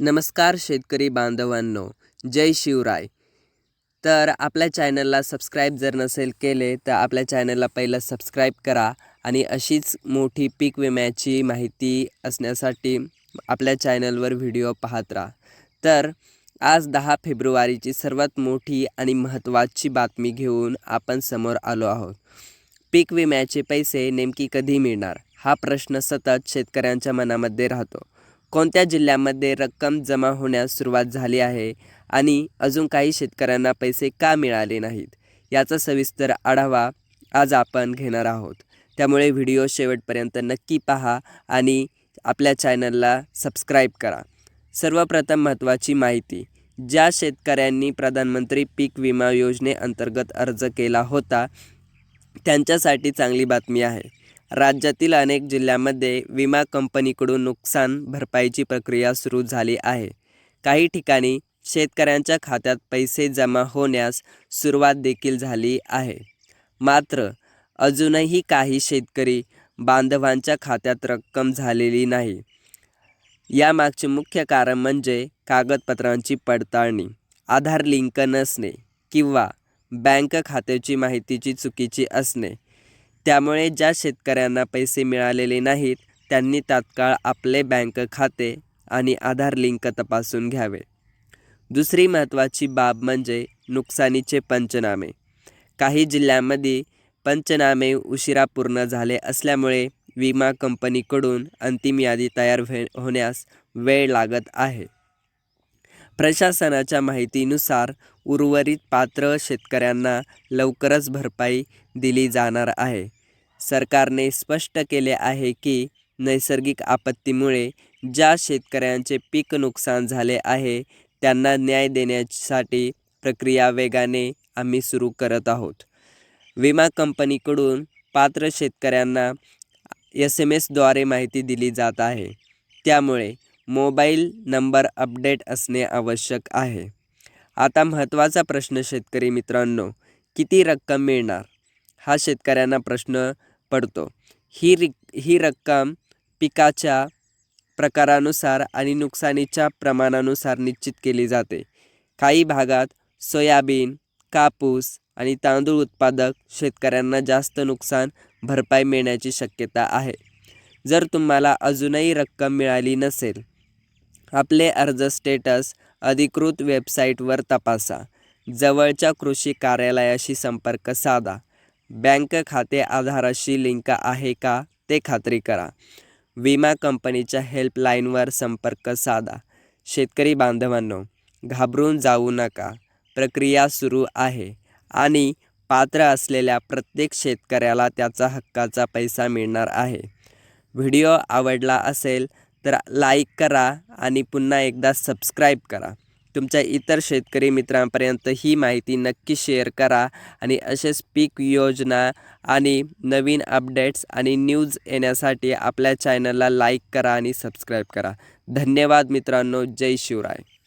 नमस्कार शेतकरी बांधवांनो जय शिवराय. तर आपल्या चॅनलला सबस्क्राईब जर नसेल केले तर आपल्या चॅनलला पहिलं सबस्क्राईब करा आणि अशीच मोठी पीक विम्याची माहिती असण्यासाठी आपल्या चॅनलवर व्हिडिओ पाहत राहा. तर आज दहा फेब्रुवारीची सर्वात मोठी आणि महत्त्वाची बातमी घेऊन आपण समोर आलो आहोत. पीक विम्याचे पैसे नेमकी कधी मिळणार? हा प्रश्न सतत शेतकऱ्यांच्या मनामध्ये राहतो. कोणत्या जिल्ह्यामध्ये रक्कम जमा होण्यास सुरुवात झाली आहे आणि अजून काही शेतकऱ्यांना पैसे का मिळाले नाहीत याचा सविस्तर आढावा आज आपण घेणार आहोत. त्यामुळे व्हिडिओ शेवटपर्यंत नक्की पहा आणि आपल्या चॅनलला सबस्क्राईब करा. सर्वप्रथम महत्त्वाची माहिती. ज्या शेतकऱ्यांनी प्रधानमंत्री पीक विमा योजनेअंतर्गत अर्ज केला होता त्यांच्यासाठी चांगली बातमी आहे. राज्यातील अनेक जिल्ह्यांमध्ये विमा कंपनीकडून नुकसान भरपाईची प्रक्रिया सुरू झाली आहे. काही ठिकाणी शेतकऱ्यांच्या खात्यात पैसे जमा होण्यास सुरुवात देखील झाली आहे. मात्र अजूनही काही शेतकरी बांधवांच्या खात्यात रक्कम झालेली नाही. यामागचे मुख्य कारण म्हणजे कागदपत्रांची पडताळणी आधार लिंक नसणे किंवा बँक खात्याची माहितीची चुकीची असणे. त्यामुळे ज्या शेतकऱ्यांना पैसे मिळालेले नाहीत त्यांनी तात्काळ आपले बँक खाते आणि आधार लिंक तपासून घ्यावे. दुसरी महत्त्वाची बाब म्हणजे नुकसानीचे पंचनामे. काही जिल्ह्यांमध्ये पंचनामे उशिरा पूर्ण झाले असल्यामुळे विमा कंपनीकडून अंतिम यादी तयार व्हे होण्यास वेळ लागत आहे. प्रशासनाच्या माहितीनुसार उर्वरित पात्र शेतकऱ्यांना लवकरच भरपाई दिली जाणार आहे. सरकारने स्पष्ट केले आहे की नैसर्गिक आपत्तीमुळे ज्या शेतकऱ्यांचे पीक नुकसान झाले आहे त्यांना न्याय देण्यासाठी प्रक्रिया वेगाने आम्ही सुरू करत आहोत. विमा कंपनीकडून पात्र शेतकऱ्यांना एस एम एसद्वारे माहिती दिली जात आहे. त्यामुळे मोबाईल नंबर अपडेट असणे आवश्यक आहे. आता महत्त्वाचा प्रश्न शेतकरी मित्रांनो किती रक्कम मिळणार? हा शेतकऱ्यांना प्रश्न पडतो. ही रिक ही रक्कम पिकाच्या प्रकारानुसार आणि नुकसानीच्या प्रमाणानुसार निश्चित केली जाते. काही भागात सोयाबीन कापूस आणि तांदूळ उत्पादक शेतकऱ्यांना जास्त नुकसान भरपाई मिळण्याची शक्यता आहे. जर तुम्हाला अजूनही रक्कम मिळाली नसेल आपले अर्ज स्टेटस अधिकृत वेबसाईटवर तपासा. जवळच्या कृषी कार्यालयाशी संपर्क साधा. बँक खाते आधाराशी लिंक आहे का ते खात्री करा. विमा कंपनीच्या हेल्पलाईनवर संपर्क साधा. शेतकरी बांधवांनो घाबरून जाऊ नका. प्रक्रिया सुरू आहे आणि पात्र असलेल्या प्रत्येक शेतकऱ्याला त्याचा हक्काचा पैसा मिळणार आहे. व्हिडिओ आवडला असेल तर लाईक करा आणि पुन्हा एकदा सबस्क्राईब करा. तुमच्या इतर शेतकरी मित्रांपर्यंत ही माहिती नक्की शेअर करा आणि असेच पीक योजना आणि नवीन अपडेट्स आणि न्यूज येण्यासाठी आपल्या चॅनलला लाईक करा आणि सबस्क्राईब करा. धन्यवाद मित्रांनो. जय शिवराय.